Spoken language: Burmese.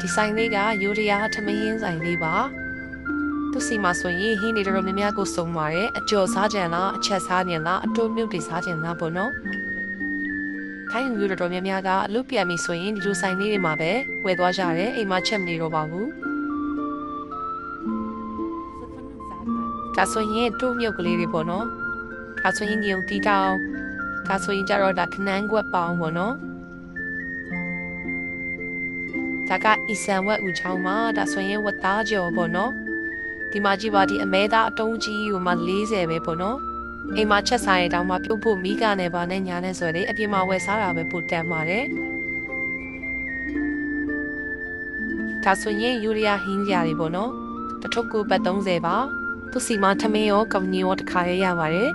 ဒီဆိုင်လေးကယူရီးယားထမင်းဆိုင်လေးပါသူစီမှာဆိုရင်ဟင်းတွေတော်တော်များများကိုစုံပါတယ်အကျော်စားကြံလားအချက်စားကြံလားအတိုးမြုပ်တွေစားကြံလားပေါ့နော်ထိုင်းလူတော်တော်များများကအလုပ်ပြန်ပြီဆိုရင်ဒီလိုဆိုင်လေးတွေမှာပဲဝယ်သွားကြတယ်အိမ်မှာချက်မနေတော့ပါဘူးဒါဆိုရင်တိုးမြုပ်ကလေးတွေပေါ့နော်ဒါဆိုရင်ညုံတီတောင်းဒါဆိုရင်ကြတော့ဒါခနန်းကွက်ပေါင်းပေါ့နော် ဒါကအီဆန်ဝက်ဦးချောင်းမှာဒါဆိုရင်ဝတ်သားကြော်ပေါ့နော်ဒီမှာကြည့်ပါဒီအမဲသားအတုံးကြီးကိုမှ40ပဲပေါ့နော်အိမ်မှာချက်စားရတောင်မှပြုတ်ဖို့မိကနေပါနဲ့ညာနဲ့ဆိုလေအပြင်မှာဝယ်စားတာပဲပိုတန်ပါတယ်ဒါဆိုရင်ယူရီးယားဟင်းကြတွေပေါ့နော်တစ်ထုပ်ကိုဘတ်30ပါသူစီမှာထမင်းရောကမ္ဘာရောတစ်ခါရရပါတယ်